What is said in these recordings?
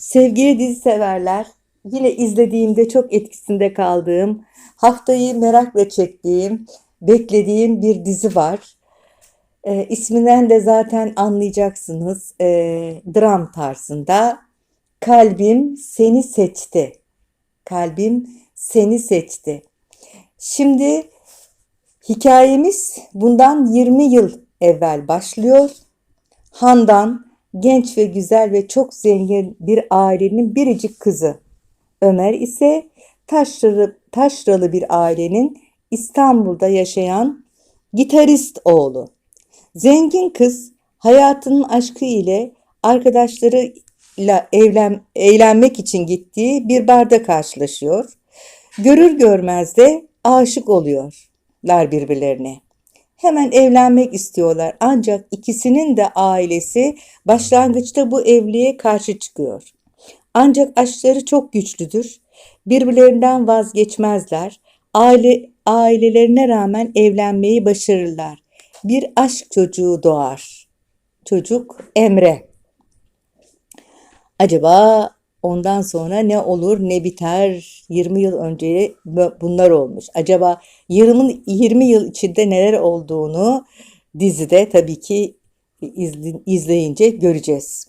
Sevgili dizi severler, yine izlediğimde çok etkisinde kaldığım, haftayı merakla çektiğim, beklediğim bir dizi var. Ee, isminden de zaten anlayacaksınız. Ee, dram tarzında. Kalbim seni seçti. Kalbim seni seçti. Şimdi hikayemiz bundan 20 yıl evvel başlıyor. Handan genç ve güzel ve çok zengin bir ailenin biricik kızı. Ömer ise taşralı, taşralı bir ailenin İstanbul'da yaşayan gitarist oğlu. Zengin kız hayatının aşkı ile arkadaşlarıyla evlen, eğlenmek için gittiği bir barda karşılaşıyor. Görür görmez de aşık oluyorlar birbirlerine. Hemen evlenmek istiyorlar ancak ikisinin de ailesi başlangıçta bu evliliğe karşı çıkıyor. Ancak aşkları çok güçlüdür. Birbirlerinden vazgeçmezler. Aile ailelerine rağmen evlenmeyi başarırlar. Bir aşk çocuğu doğar. Çocuk Emre. Acaba ondan sonra ne olur ne biter? 20 yıl önce bunlar olmuş. Acaba 20, 20 yıl içinde neler olduğunu dizide tabii ki izle- izleyince göreceğiz.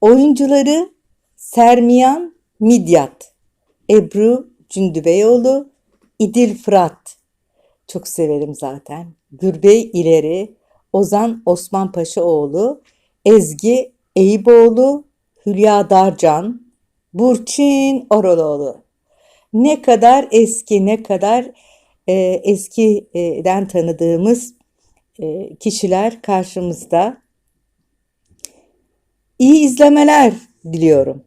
Oyuncuları Sermiyan Midyat, Ebru Cündübeyoğlu, İdil Fırat. Çok severim zaten. Gürbey İleri, Ozan Osman Paşaoğlu, Ezgi Eyüboğlu, Hülya Darcan, Burçin Oraloğlu. Ne kadar eski, ne kadar e, eskiden tanıdığımız e, kişiler karşımızda. İyi izlemeler diliyorum.